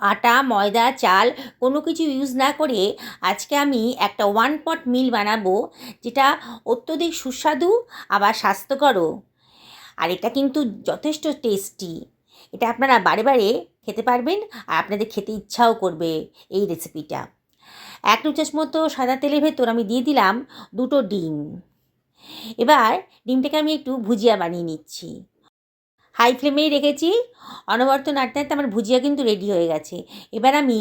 আটা, ময়দা, চাল কোনো কিছু ইউজ না করে আজকে আমি একটা ওয়ান পট মিল বানাবো যেটা অত্যধিক সুস্বাদু, আবার স্বাস্থ্যকরও। আর এটা কিন্তু যথেষ্ট টেস্টি এটা আপনারা বারে বারে খেতে পারবেন আর আপনাদের খেতে ইচ্ছাও করবে এই রেসিপিটা এক দু চামচ মতো সাদা তেলের ভেতর আমি দিয়ে দিলাম দুটো ডিম। এবার ডিমটাকে আমি একটু ভুজিয়া বানিয়ে নিচ্ছি। হাই ফ্লেমেই রেখেছি। অনবরত নাড়তে নাড়তে আমার ভুজিয়া কিন্তু রেডি হয়ে গেছে। এবার আমি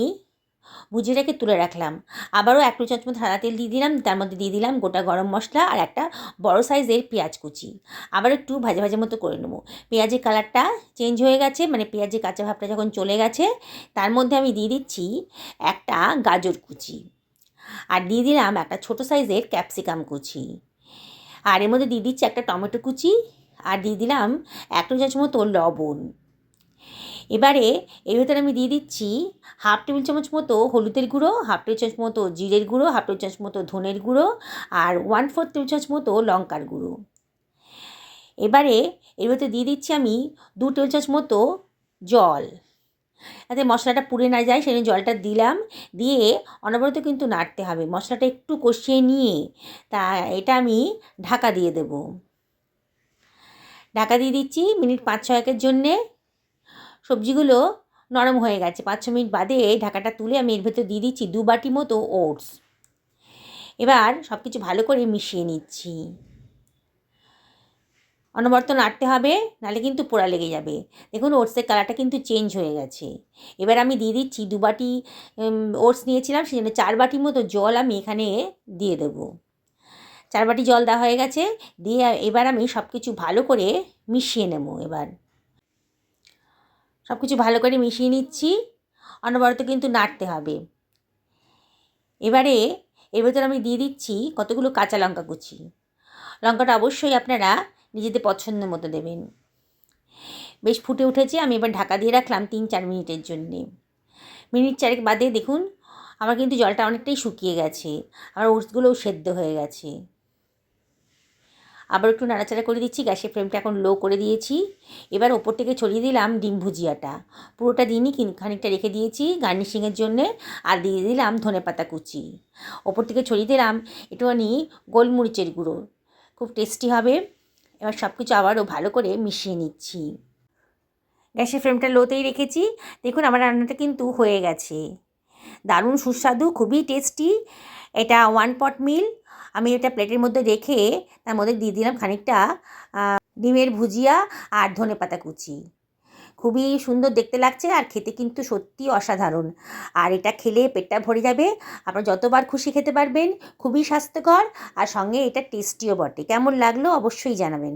ভুজিয়াটাকে তুলে রাখলাম। আবারও এক টু চামচ সাদা তেল দিয়ে দিলাম, তার মধ্যে দিয়ে দিলাম গোটা গরম মশলা আর একটা বড় সাইজের পেঁয়াজ কুচি। আবার একটু ভাজা ভাজা মতো করে নেব। পেঁয়াজের কালারটা চেঞ্জ হয়ে গেছে মানে পেঁয়াজের কাঁচা ভাবটা যখন চলে গেছে, তার মধ্যে আমি দিয়ে দিচ্ছি একটা গাজর কুচি। আর দিয়ে দিলাম একটা ছোটো সাইজের ক্যাপসিকাম কুচি। আর এর মধ্যে দিয়ে দিচ্ছি একটা টমেটো কুচি। আর দিয়ে দিলাম এক টু চামচ মতো লবণ। এবারে এর ভেতরে আমি দিয়ে দিচ্ছি হাফ টেবিল চামচ মতো হলুদের গুঁড়ো, হাফ টেবিল চামচ মতো জিরের গুঁড়ো, হাফ টেবিল চামচ মতো ধনের গুঁড়ো আর ওয়ান ফোর্থ টেবিল চামচ মতো লঙ্কার গুঁড়ো। এবারে এর ভেতরে দিয়ে দিচ্ছি আমি দু টেবিল চামচ মতো জল। যাতে মশলাটা পুড়ে না যায় সেজন্য জলটা দিলাম। দিয়ে অনবরত কিন্তু নাড়তে হবে। মশলাটা একটু কষিয়ে নিয়ে তা, এটা আমি ঢাকা দিয়ে দেব। ঢাকা দিয়ে দিচ্ছি মিনিট পাঁচ ছয়েকের জন্যে। সবজিগুলো নরম হয়ে গেছে। পাঁচ ছ মিনিট বাদে ঢাকাটা তুলে আমি এর ভেতর দিয়ে দিচ্ছি দু বাটি মতো ওটস। এবার সব কিছু ভালো করে মিশিয়ে নিচ্ছি। অনবরত নাড়তে হবে নাহলে কিন্তু পোড়া লেগে যাবে। দেখুন, ওটসের কালারটা কিন্তু চেঞ্জ হয়ে গেছে। এবার আমি দিয়ে দিচ্ছি দু বাটি ওটস নিয়েছিলাম সেই জন্য চার বাটির মতো জল আমি এখানে দিয়ে দেবো। চার বাটি জল দেওয়া হয়ে গেছে। দিয়ে এবার আমি সব কিছু ভালো করে মিশিয়ে নেব এবার। সব কিছু ভালো করে মিশিয়ে নিচ্ছি। অনবরত কিন্তু নাড়তে হবে। এবারে এর ভেতর আমি দিয়ে দিচ্ছি কতগুলো কাঁচা লঙ্কা কুচি। লঙ্কাটা অবশ্যই আপনারা নিজেদের পছন্দ মতো দেবেন। বেশ ফুটে উঠেছে, আমি এবার ঢাকা দিয়ে রাখলাম তিন চার মিনিটের জন্যে। মিনিট চারেক বাদে দেখুন, আমার কিন্তু জলটা অনেকটাই শুকিয়ে গেছে। আমার ওটসগুলোও সেদ্ধ হয়ে গেছে। আবার একটু নাড়াচাড়া করে দিচ্ছি, গ্যাসের ফ্লেমটা এখন লো করে দিয়েছি। এবার ওপর থেকে ছড়িয়ে দিলাম ডিম ভুজিয়াটা। পুরোটা দিনই খানিকটা রেখে দিয়েছি গার্নিশিংয়ের জন্যে, আর দিয়ে দিলাম ধনে পাতা কুচি। ওপর থেকে ছড়িয়ে দিলাম একটুখানি গোলমরিচের গুঁড়ো। খুব টেস্টি হবে। এবার সব কিছু আবারও ভালো করে মিশিয়ে নিচ্ছি। গ্যাসের ফ্লেমটা লোতেই রেখেছি। দেখুন, আমার রান্নাটা কিন্তু হয়ে গেছে। দারুণ সুস্বাদু, খুবই টেস্টি এটা ওয়ান পট মিল আমি এটা প্লেটের মধ্যে রেখে তার মধ্যে দিয়ে দিলাম খানিকটা ডিমের ভুজিয়া আর ধনে পাতা কুচি। খুবই সুন্দর দেখতে লাগছে আর খেতে কিন্তু সত্যি অসাধারণ। আর এটা খেলে পেটটা ভরে যাবে। আপনারা যতবার খুশি খেতে পারবেন, খুবই স্বাস্থ্যকর। আর সঙ্গে এটা টেস্টিও বটে। কেমন লাগল অবশ্যই জানাবেন।